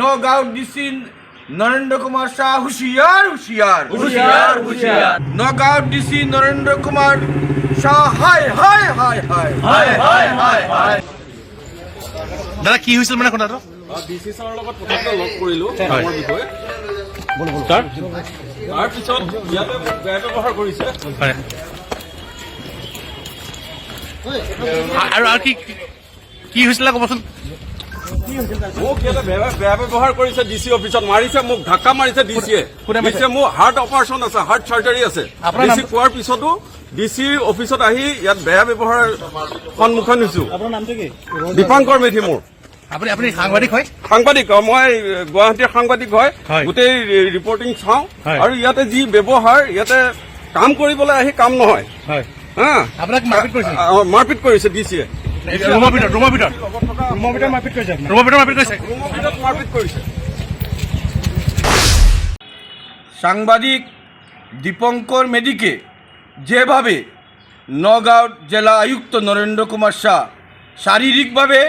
Nagaon DC Narendra Kumar Shah হুশিয়ার হুশিয়ার। হুঁশিয়ার, হুঁশিয়ার। নগাঁও ডিসি নরেন্দ্র কুমার শাহ হায় হায় হায় হায়। হায় হায় হায় হায়। দাদা কি হৈছিল মানে কথাটো? ডিচি ছাৰৰ লগত প্ৰথমতে লগ কৰিলো কামৰ বিষয়ে। তাৰপিছত ইয়াতে বেয়া ব্যৱহাৰ কৰিছে। হয়। আৰু কি কি হৈছিলে ক'বচোন? মোক ইয়াতে বেয়া বেয়া ব্যৱহাৰ কৰিছে অফিচত মাৰিছে মোক ধাক্কা মাৰিছে ডিচিয়ে কোনে মাৰিছে? ডিচিয়ে মোৰ হাৰ্ট অপাৰেশ্যন আছে হাৰ্ট চাৰ্জাৰী আছে। আপোনাৰ ডিচি কোৱাৰ পিছতো ডিচিৰ অফিচত আহি ইয়াত বেয়া ব্যৱহাৰ সন্মুখীন হৈছো। দীপাংকৰ মেধি মোৰ। আপুনি আপুনি সাংবাদিক হয়? সাংবাদিক মই গুৱাহাটীৰ সাংবাদিক হয়। গোটেই ৰিপৰ্টিং চাওঁ। আৰু ইয়াতে যি ব্যৱহাৰ ইয়াতে কাম কৰিবলৈ আহি কাম নহয়। হয়। মাৰপিট কৰিছে? ডিচিয়ে ৰুমৰ ভিতৰত ৰুমৰ ভিতৰত ৰুমৰ ভিতৰত মাৰপিট কৰিছে আপোনাক ৰুমৰ ভিতৰত মাৰপিট কৰিছে ৰুমৰ ভিতৰত মাৰপিট কৰিছে সাংবাদিক দীপঙ্কর মেদিকে যেভাবে নগাঁও জেলা আয়ুক্ত নরেন্দ্র কুমার শাহ শারীরিকভাবে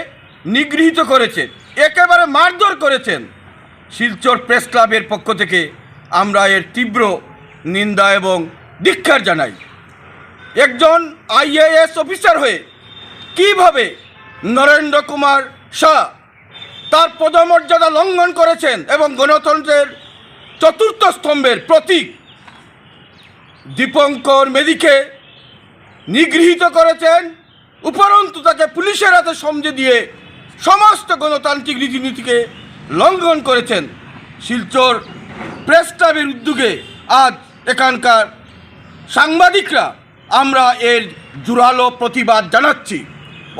নিগৃহীত করেছেন একেবারে মারধর করেছেন শিলচর প্রেস ক্লাবের পক্ষ থেকে আমরা এর তীব্র নিন্দা এবং ধিক্ষার জানাই। একজন আইএএস অফিসার হয়ে কীভাবে নরেন্দ্র কুমার শাহ তার পদমর্যাদা লঙ্ঘন করেছেন এবং গণতন্ত্রের চতুর্থ স্তম্ভের প্রতীক দীপঙ্কর মেদিকে নিগৃহীত করেছেন, উপরন্তু তাকে পুলিশের হাতে সমঝে দিয়ে সমস্ত গণতান্ত্রিক রীতিনীতিকে লঙ্ঘন করেছেন। শিলচর প্রেস ক্লাবের উদ্যোগে আজ এখানকার সাংবাদিকরা আমরা এর জোরালো প্রতিবাদ জানাচ্ছি।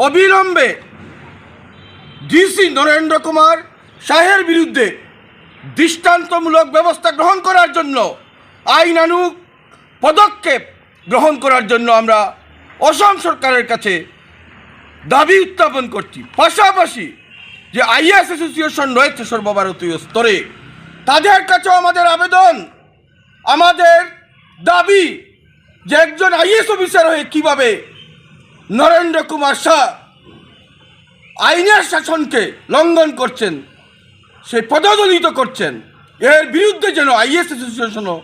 অবিলম্বে ডিসি নরেন্দ্র কুমার শাহের বিরুদ্ধে দৃষ্টান্তমূলক ব্যবস্থা গ্রহণ করার জন্য আইনানুগ পদক্ষেপ গ্রহণ করার জন্য আমরা অসম সরকারের কাছে দাবি উত্থাপন করছি। পাশাপাশি যে আইএস অ্যাসোসিয়েশন রয়েছে সর্বভারতীয় স্তরে, তাদের কাছেও আমাদের আবেদন, আমাদের দাবি যে একজন আইএস অফিসার হয়ে কীভাবে নরেন্দ্র কুমার শাহ আইনের শাসনকে লঙ্ঘন করছেন, সে পদদলিত করছেন, এর বিরুদ্ধে যেন আইএস অ্যাসোসিয়েশনও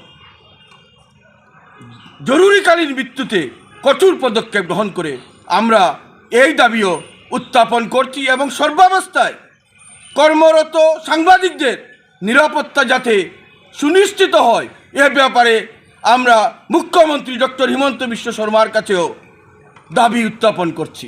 জরুরিকালীন মৃত্যুতে কঠোর পদক্ষেপ গ্রহণ করে, আমরা এই দাবিও উত্থাপন করছি এবং সর্বাবস্থায় কর্মরত সাংবাদিকদের নিরাপত্তা যাতে সুনিশ্চিত হয়, এ ব্যাপারে আমরা মুখ্যমন্ত্রী ডক্টর হিমন্ত বিশ্ব শর্মার কাছেও দাবি উত্থাপন করছি।